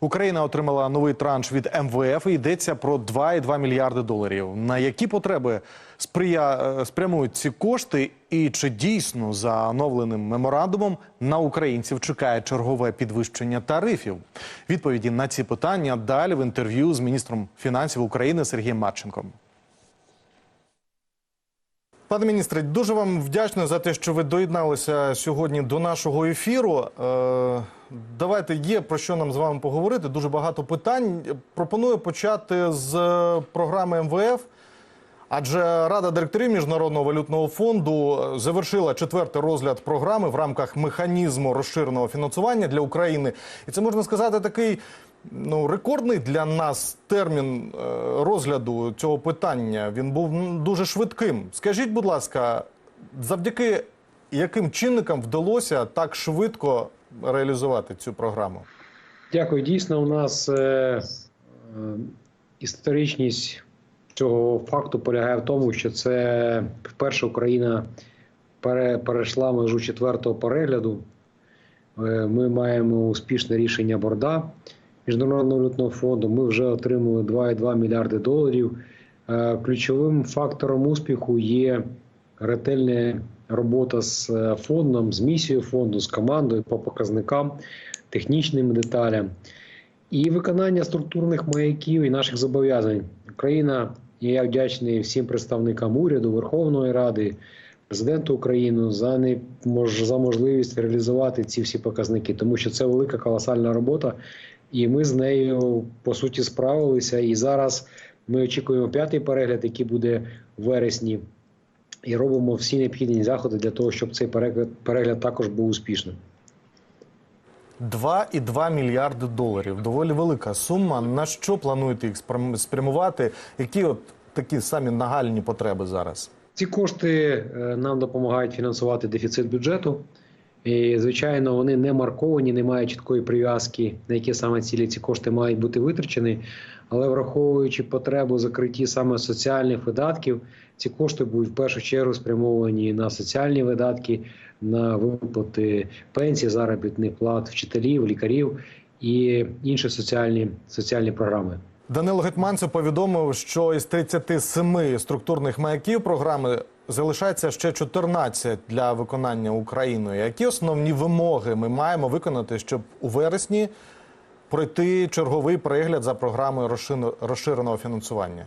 Україна отримала новий транш від МВФ. і Йдеться про 2,2 мільярди доларів. На які потреби сприя... е, спрямують ці кошти? І чи дійсно за оновленим меморандумом на українців чекає чергове підвищення тарифів? Відповіді на ці питання далі в інтерв'ю з міністром фінансів України Сергієм Марченком. Пане міністре, дуже вам вдячний за те, що ви доєдналися сьогодні до нашого ефіру. Е, давайте є про що нам з вами поговорити. Дуже багато питань. Пропоную почати з програми МВФ. Адже Рада директорів Міжнародного валютного фонду завершила четвертий розгляд програми в рамках механізму розширеного фінансування для України. І це можна сказати такий ну, рекордний для нас термін е, розгляду цього питання. Він був дуже швидким. Скажіть, будь ласка, завдяки яким чинникам вдалося так швидко реалізувати цю програму? Дякую. Дійсно, у нас е, е, історичність цього факту полягає в тому, що це вперше Україна пере, перейшла межу четвертого перегляду. Е, ми маємо успішне рішення борда Міжнародного валютного фонду. Ми вже отримали 2,2 мільярди доларів. Е, ключовим фактором успіху є ретельна робота з е, фондом, з місією фонду, з командою по показникам, технічним деталям і виконання структурних маяків і наших зобов'язань. Україна, я вдячний всім представникам уряду, Верховної Ради, президенту України за не за можливість реалізувати ці всі показники, тому що це велика колосальна робота, і ми з нею по суті справилися. І зараз ми очікуємо п'ятий перегляд, який буде в вересні, і робимо всі необхідні заходи для того, щоб цей перегляд, перегляд також був успішним. 2,2 мільярди доларів. Доволі велика сума. На що плануєте їх спрямувати? Які от такі самі нагальні потреби зараз? Ці кошти е, нам допомагають фінансувати дефіцит бюджету. І, звичайно, вони не марковані, не мають чіткої прив'язки, на які саме цілі ці кошти мають бути витрачені. Але враховуючи потребу закритті саме соціальних видатків, ці кошти будуть в першу чергу спрямовані на соціальні видатки, на виплати пенсій, заробітних плат вчителів, лікарів і інші соціальні, соціальні програми. Данило Гетманцев повідомив, що із 37 структурних маяків програми залишається ще 14 для виконання Україною. Які основні вимоги ми маємо виконати, щоб у вересні пройти черговий перегляд за програмою розширеного фінансування?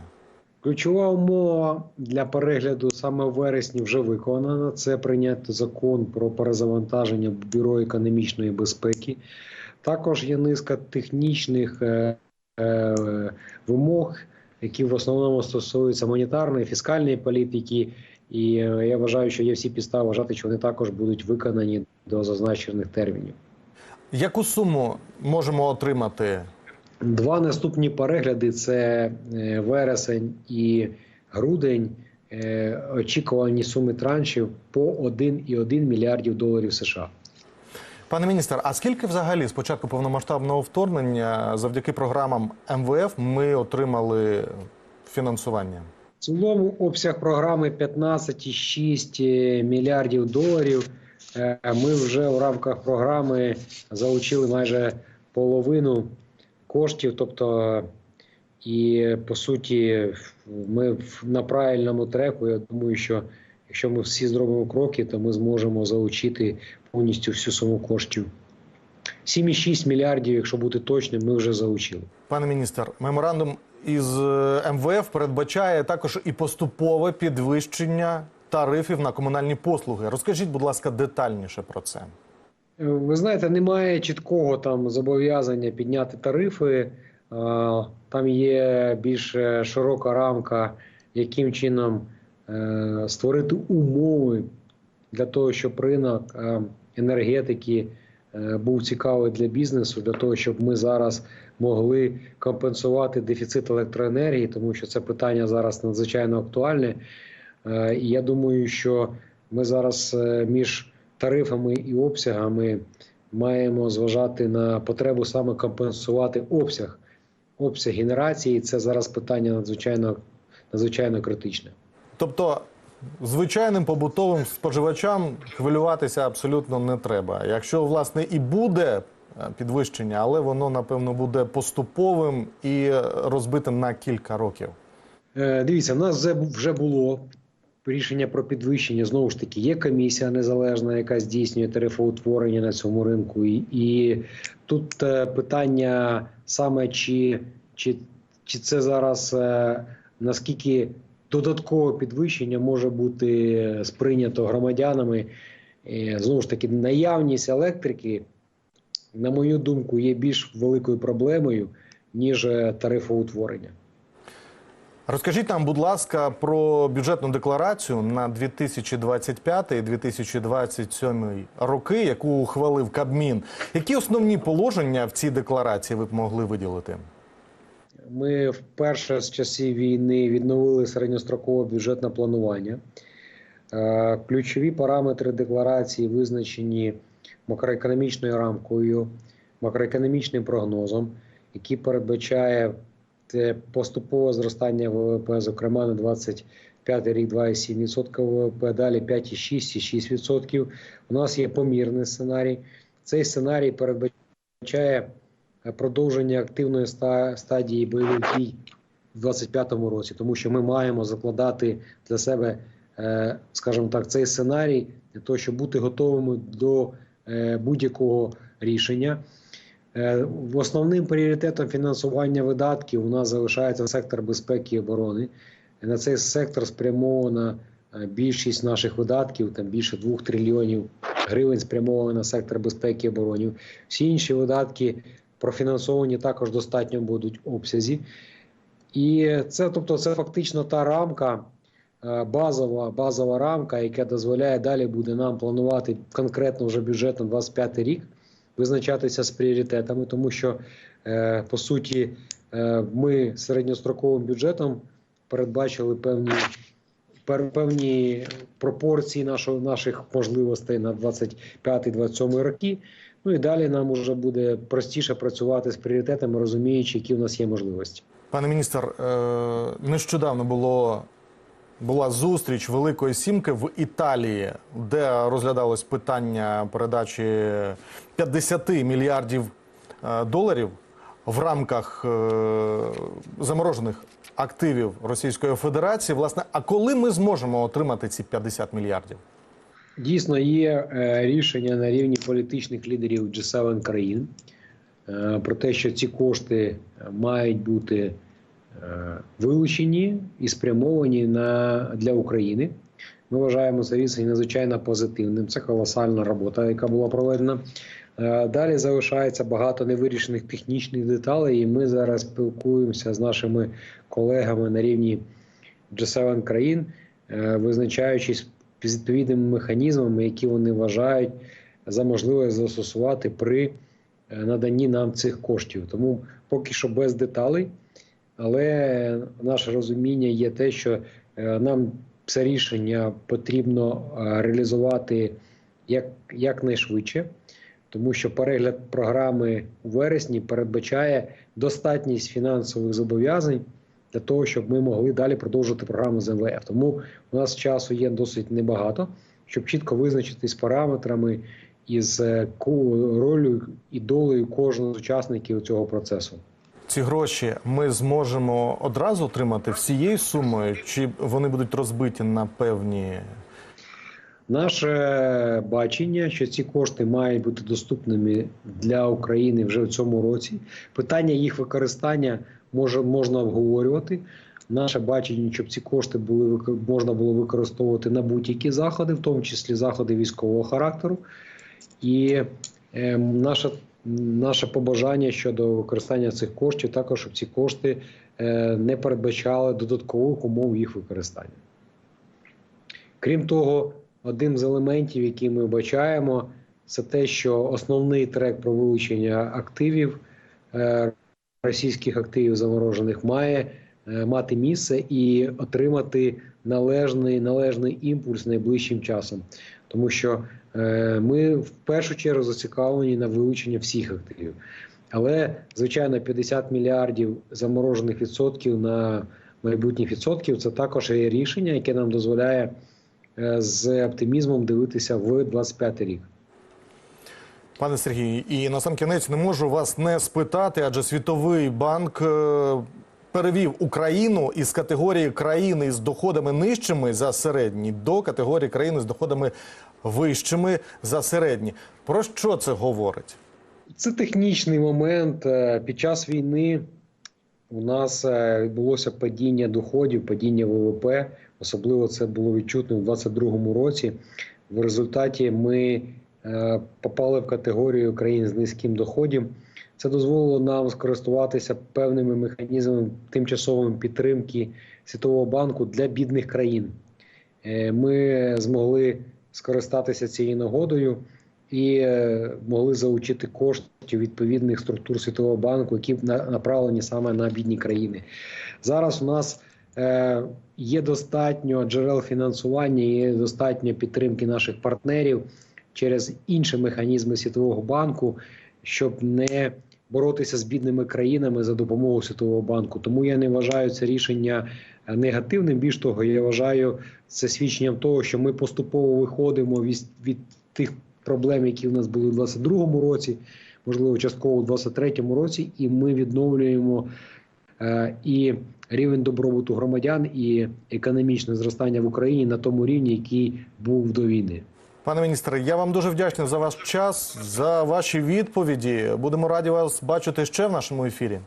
Ключова умова для перегляду саме в вересні вже виконана. Це прийняти закон про перезавантаження бюро економічної безпеки. Також є низка технічних е, е, вимог, які в основному стосуються монетарної, фіскальної політики. І е, я вважаю, що є всі підстави вважати, що вони також будуть виконані до зазначених термінів. Яку суму можемо отримати? Два наступні перегляди це е, вересень і грудень. Е, Очікувані суми траншів по 1,1 мільярдів доларів США. Пане міністр, а скільки взагалі з початку повномасштабного вторгнення завдяки програмам МВФ ми отримали фінансування? В цілому обсяг програми 15,6 мільярдів доларів. Е, Ми вже в рамках програми залучили майже половину коштів. Тобто, і по суті, ми на правильному треку. Я думаю, що якщо ми всі зробимо кроки, то ми зможемо залучити повністю всю суму коштів. 7,6 мільярдів, якщо бути точним, ми вже залучили. Пане міністр, меморандум із е, МВФ передбачає також і поступове підвищення тарифів на комунальні послуги. Розкажіть, будь ласка, детальніше про це. Е, Ви знаєте, немає чіткого там зобов'язання підняти тарифи. Е, Там є більш широка рамка, яким чином створити умови для того, щоб ринок енергетики був цікавий для бізнесу, для того, щоб ми зараз могли компенсувати дефіцит електроенергії, тому що це питання зараз надзвичайно актуальне. Е, І я думаю, що ми зараз е, між тарифами і обсягами маємо зважати на потребу саме компенсувати обсяг, обсяг генерації. Це зараз питання надзвичайно, надзвичайно критичне. Тобто, звичайним побутовим споживачам хвилюватися абсолютно не треба. Якщо власне і буде підвищення, але воно напевно буде поступовим і е, розбитим на кілька років. Е, Дивіться, в нас вже- було рішення про підвищення. Знову ж таки, є комісія незалежна, яка здійснює тарифоутворення на цьому ринку. І, і тут е, питання саме чи, чи, чи це зараз е, наскільки додаткове підвищення може бути сприйнято громадянами. Е, Знову ж таки, наявність електрики, на мою думку, є більш великою проблемою, ніж е, тарифоутворення. Розкажіть нам, будь ласка, про бюджетну декларацію на 2025 і 2027 роки, яку ухвалив Кабмін. Які основні положення в цій декларації ви б могли виділити? Ми вперше з часів війни відновили середньострокове бюджетне планування. Е, Ключові параметри декларації визначені макроекономічною рамкою, макроекономічним прогнозом, який передбачає поступове зростання ВВП, зокрема на 25 рік 2,7% ВВП, далі 5,6 і 6%. У нас є помірний сценарій. Цей сценарій передбачає продовження активної стадії бойових дій в 2025 році, тому що ми маємо закладати для себе, е, скажімо так, цей сценарій для того, щоб бути готовими до будь-якого рішення. Е, Основним пріоритетом фінансування видатків у нас залишається сектор безпеки і оборони. На цей сектор спрямована е, більшість наших видатків, там більше 2 трильйонів гривень спрямовано на сектор безпеки і оборони. Всі інші видатки профінансовані також достатньо будуть обсязі. І це, тобто, це фактично та рамка, е, базова, базова рамка, яка дозволяє далі буде нам планувати конкретно вже бюджет на 25 рік, визначатися з пріоритетами, тому що е, по суті е, ми середньостроковим бюджетом передбачили певні. Певні пропорції нашого, наших можливостей на 25-27 роки. Ну і далі нам вже буде простіше працювати з пріоритетами, розуміючи, які в нас є можливості. Пане міністр, е, нещодавно було була зустріч Великої Сімки в Італії, де розглядалось питання передачі 50 мільярдів е, доларів в рамках е, заморожених активів Російської Федерації. Власне, а коли ми зможемо отримати ці 50 мільярдів? Дійсно, є е, рішення на рівні політичних лідерів G7 країн про те, що ці кошти мають бути вилучені і спрямовані на, для України. Ми вважаємо це рішення надзвичайно позитивним. Це колосальна робота, яка була проведена. Е, Далі залишається багато невирішених технічних деталей, і ми зараз спілкуємося з нашими колегами на рівні G7 країн, е, визначаючись відповідними механізмами, які вони вважають за можливе застосувати при е, наданні нам цих коштів. Тому поки що без деталей, але наше розуміння є те, що е, нам це рішення потрібно е, реалізувати як, якнайшвидше, тому що перегляд програми у вересні передбачає достатність фінансових зобов'язань для того, щоб ми могли далі продовжити програму з МВФ. Тому у нас часу є досить небагато, щоб чітко визначитись параметрами і з е, ролью і долею кожного з учасників цього процесу. Ці гроші ми зможемо одразу отримати всією сумою, чи вони будуть розбиті на певні Наше бачення, що ці кошти мають бути доступними для України вже в цьому році. Питання їх використання може можна обговорювати. Наше бачення, щоб ці кошти були можна було використовувати на будь-які заходи, в тому числі заходи військового характеру. І е, наше, наше побажання щодо використання цих коштів, також щоб ці кошти е, не передбачали додаткових умов їх використання. Крім того, одним з елементів, які ми бачаємо, це те, що основний трек про вилучення активів е, російських активів заморожених має е, мати місце і отримати належний належний імпульс найближчим часом, тому що ми в першу чергу зацікавлені на вилучення всіх активів. Але звичайно, 50 мільярдів заморожених відсотків на майбутніх відсотків це також є рішення, яке нам дозволяє е, з оптимізмом дивитися в 25 рік. Пане Сергію, і на сам кінець не можу вас не спитати, адже Світовий банк е, перевів Україну із категорії країни з доходами нижчими за середні до категорії країни з доходами вищими за середні. Про що це говорить? Це технічний момент. Е, Під час війни у нас е, відбулося падіння доходів, падіння ВВП. Особливо це було відчутно у 2022 році. В результаті ми е, попали в категорію країн з низьким доходом. Це дозволило нам скористуватися певними механізмами тимчасової підтримки Світового банку для бідних країн. Е, Ми змогли скористатися цією нагодою і е, могли залучити коштів відповідних структур Світового банку, які направлені саме на бідні країни. Зараз у нас е, є достатньо джерел фінансування, є достатньо підтримки наших партнерів через інші механізми Світового банку, щоб не боротися з бідними країнами за допомогою Світового банку. Тому я не вважаю це рішення е, негативним. Більш того, я вважаю це свідченням того, що ми поступово виходимо від, від тих проблем, які в нас були у 2022 році, можливо, частково у 2023 році, і ми відновлюємо е, і рівень добробуту громадян, і економічне зростання в Україні на тому рівні, який був до війни. Пане міністре, я вам дуже вдячний за ваш час, за ваші відповіді. Будемо раді вас бачити ще в нашому ефірі.